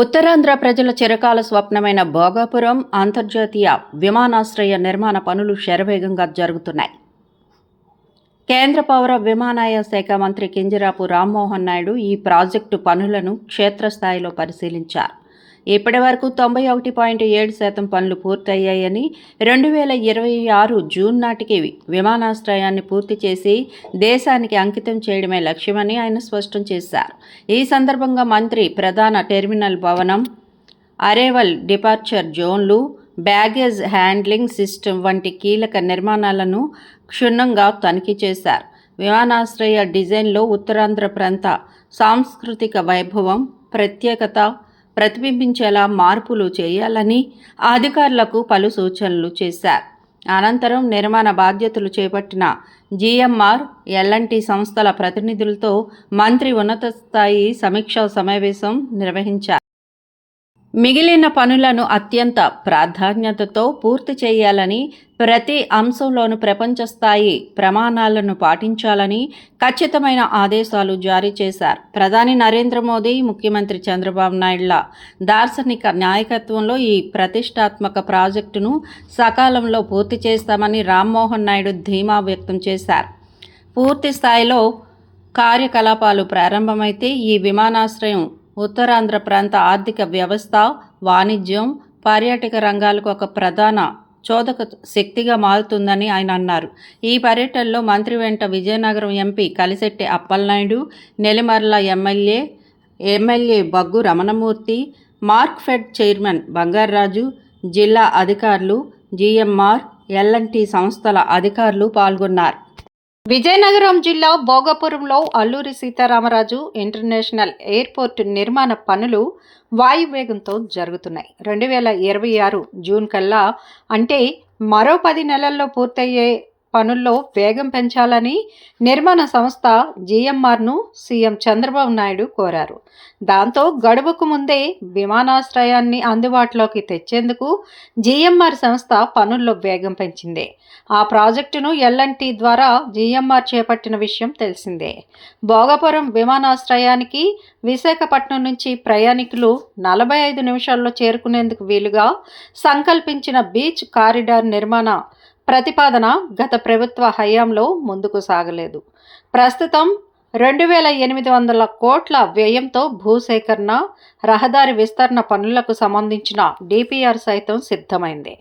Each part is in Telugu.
ఉత్తరాంధ్ర ప్రజల చిరకాల స్వప్నమైన భోగాపురం అంతర్జాతీయ విమానాశ్రయ నిర్మాణ పనులు శరవేగంగా జరుగుతున్నాయి. కేంద్ర పౌర విమానయాన శాఖ మంత్రి కింజరాపు రామ్మోహన్ నాయుడు ఈ ప్రాజెక్టు పనులను క్షేత్రస్థాయిలో పరిశీలించారు. ఇప్పటి వరకు తొంభై ఒకటి పాయింట్ ఏడు శాతం పనులు పూర్తయ్యాయని రెండు వేల ఇరవై ఆరు జూన్ నాటికి విమానాశ్రయాన్ని పూర్తి చేసి దేశానికి అంకితం చేయడమే లక్ష్యమని ఆయన స్పష్టం చేశారు. ఈ సందర్భంగా మంత్రి ప్రధాన టెర్మినల్ భవనం అరేవల్ డిపార్చర్ జోన్లు బ్యాగేజ్ హ్యాండ్లింగ్ సిస్టమ్ వంటి కీలక నిర్మాణాలను క్షుణ్ణంగా తనిఖీ చేశారు. విమానాశ్రయ డిజైన్లో ఉత్తరాంధ్ర ప్రాంత సాంస్కృతిక వైభవం ప్రత్యేకత ప్రతిబింబించేలా మార్పులు చేయాలని అధికారులకు పలు సూచనలు చేశారు. అనంతరం నిర్మాణ బాధ్యతలు చేపట్టిన జీఎంఆర్ ఎల్ఎన్టీ సంస్థల ప్రతినిధులతో మంత్రి ఉన్నత స్థాయి సమీక్షా సమావేశం నిర్వహించారు. మిగిలిన పనులను అత్యంత ప్రాధాన్యతతో పూర్తి చేయాలని ప్రతి అంశంలోనూ ప్రపంచ స్థాయి ప్రమాణాలను పాటించాలని ఖచ్చితమైన ఆదేశాలు జారీ చేశారు. ప్రధాని నరేంద్ర మోదీ ముఖ్యమంత్రి చంద్రబాబు నాయుడుల దార్శనిక నాయకత్వంలో ఈ ప్రతిష్టాత్మక ప్రాజెక్టును సకాలంలో పూర్తి చేస్తామని రామ్మోహన్ నాయుడు ధీమా వ్యక్తం చేశారు. పూర్తి స్థాయిలో కార్యకలాపాలు ప్రారంభమైతే ఈ విమానాశ్రయం ఉత్తరాంధ్ర ప్రాంత ఆర్థిక వ్యవస్థ వాణిజ్యం పర్యాటక రంగాలకు ఒక ప్రధాన చోదక శక్తిగా మారుతుందని ఆయన అన్నారు. ఈ పర్యటనలో మంత్రి వెంట Vizianagaram MP Kalisetti Appalanaidu Nellimarla MLA MLA Baggu Ramanamurthy Markfed chairman Bangaraju జిల్లా అధికారులు జిఎంఆర్ ఎల్ఎన్టీ సంస్థల అధికారులు పాల్గొన్నారు. విజయనగరం జిల్లా భోగపురంలో అల్లూరి సీతారామరాజు ఇంటర్నేషనల్ ఎయిర్పోర్ట్ నిర్మాణ పనులు వాయువేగంతో జరుగుతున్నాయి. రెండు వేల ఇరవై ఆరు జూన్ కల్లా అంటే మరో పది నెలల్లో పూర్తయ్యే పనుల్లో వేగం పెంచాలని నిర్మాణ సంస్థ జీఎంఆర్ను సీఎం చంద్రబాబు నాయుడు కోరారు. దాంతో గడువుకు ముందే విమానాశ్రయాన్ని అందుబాటులోకి తెచ్చేందుకు జీఎంఆర్ సంస్థ పనుల్లో వేగం పెంచింది. ఆ ప్రాజెక్టును ఎల్ఎన్టీ ద్వారా జీఎంఆర్ చేపట్టిన విషయం తెలిసిందే. భోగపురం విమానాశ్రయానికి విశాఖపట్నం నుంచి ప్రయాణికులు నలభై ఐదు నిమిషాల్లో చేరుకునేందుకు వీలుగా సంకల్పించిన బీచ్ కారిడార్ నిర్మాణ ప్రతిపాదన గత ప్రభుత్వ హయాంలో ముందుకు సాగలేదు. ప్రస్తుతం రెండు వేల ఎనిమిది వందల కోట్ల వ్యయంతో భూసేకరణ రహదారి విస్తరణ పనులకు సంబంధించిన డిపిఆర్ సైతం సిద్ధమైంది.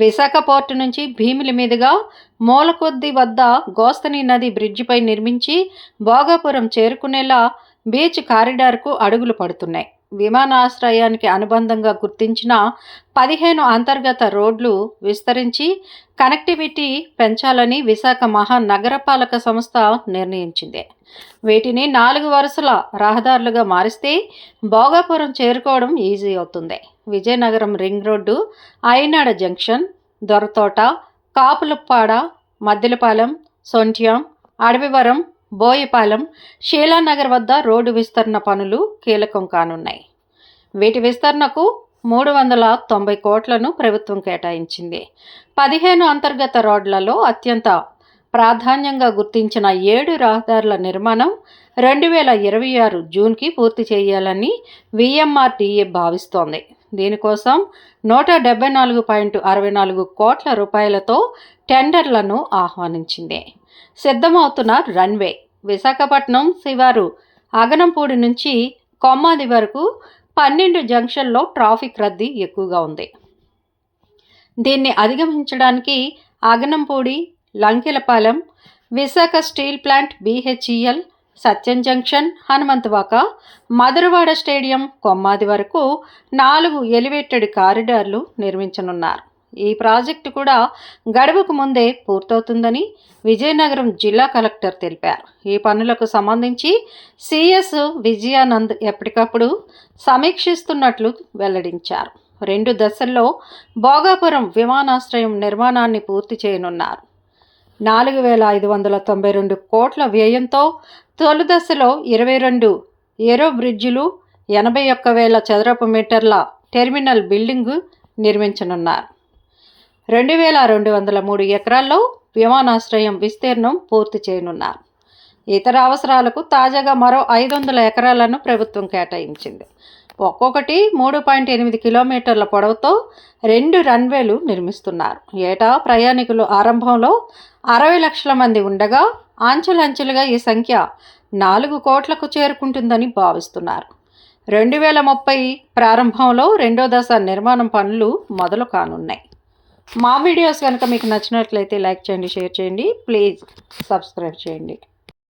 విశాఖ పోర్టు నుంచి భీమిలి మీదుగా మూలకొద్ది వద్ద గోస్తని నది బ్రిడ్జిపై నిర్మించి భోగాపురం చేరుకునేలా బీచ్ కారిడార్కు అడుగులు పడుతున్నాయి. విమానాశ్రయానికి అనుబంధంగా గుర్తించిన పదిహేను అంతర్గత రోడ్లు విస్తరించి కనెక్టివిటీ పెంచాలని విశాఖ మహానగరపాలక సంస్థ నిర్ణయించింది. వీటిని నాలుగు వరుసల రహదారులుగా మారిస్తే భోగాపురం చేరుకోవడం ఈజీ అవుతుంది. Vizianagaram ring road Ayinada junction Dorathota Kapulapada Maddilapalem Sontyam Adavivaram Boyapalem Sheelanagar వద్ద రోడ్డు విస్తరణ పనులు కీలకం కానున్నాయి. వీటి విస్తరణకు మూడు వందల తొంభై కోట్లను ప్రభుత్వం కేటాయించింది. పదిహేను అంతర్గత రోడ్లలో అత్యంత ప్రాధాన్యంగా గుర్తించిన ఏడు రహదారుల నిర్మాణం రెండు వేల ఇరవై ఆరు జూన్కి పూర్తి చేయాలని విఎంఆర్టీఏ భావిస్తోంది. దీనికోసం నూట డెబ్బై నాలుగు పాయింట్ అరవై నాలుగు కోట్ల రూపాయలతో టెండర్లను ఆహ్వానించింది. సిద్ధమవుతున్న రన్వే విశాఖపట్నం శివారు అగనంపూడి నుంచి కొమ్మాది వరకు పన్నెండు జంక్షన్లో ట్రాఫిక్ రద్దీ ఎక్కువగా ఉంది. దీన్ని అధిగమించడానికి Aganampudi Lankelapalem Visakha steel plant BHEL Satyam junction Hanumanthavaka Madhurawada stadium Kommadi వరకు నాలుగు ఎలివేటెడ్ కారిడార్లు నిర్మించనున్నారు. ఈ ప్రాజెక్టు కూడా గడువుకు ముందే పూర్తవుతుందని విజయనగరం జిల్లా కలెక్టర్ తెలిపారు. ఈ పనులకు సంబంధించి సిఎస్ విజయానంద్ ఎప్పటికప్పుడు సమీక్షిస్తున్నట్లు వెల్లడించారు. రెండు దశల్లో భోగాపురం విమానాశ్రయం నిర్మాణాన్ని పూర్తి చేయనున్నారు. నాలుగు వేల ఐదు వందల తొంభై రెండు కోట్ల వ్యయంతో తొలి దశలో ఇరవై రెండు ఏరో బ్రిడ్జిలు ఎనభై ఒక్క వేల చదరపు మీటర్ల టెర్మినల్ బిల్డింగు నిర్మించనున్నారు. రెండు వేల రెండు వందల మూడు ఎకరాల్లో విమానాశ్రయం విస్తీర్ణం పూర్తి చేయనున్నారు. ఇతర అవసరాలకు తాజాగా మరో ఐదు వందల ఎకరాలను ప్రభుత్వం కేటాయించింది. ఒక్కొక్కటి మూడు పాయింట్ ఎనిమిది కిలోమీటర్ల పొడవుతో రెండు రన్వేలు నిర్మిస్తున్నారు. ఏటా ప్రయాణికులు ఆరంభంలో అరవై లక్షల మంది ఉండగా అంచెలంచెలుగా ఈ సంఖ్య నాలుగు కోట్లకు చేరుకుంటుందని భావిస్తున్నారు. రెండు వేల ముప్పై ప్రారంభంలో రెండో దశ నిర్మాణం పనులు మొదలు కానున్నాయి. మా వీడియోస్ కనుక మీకు నచ్చినట్లయితే లైక్ చేయండి షేర్ చేయండి. ప్లీజ్ సబ్స్క్రైబ్ చేయండి.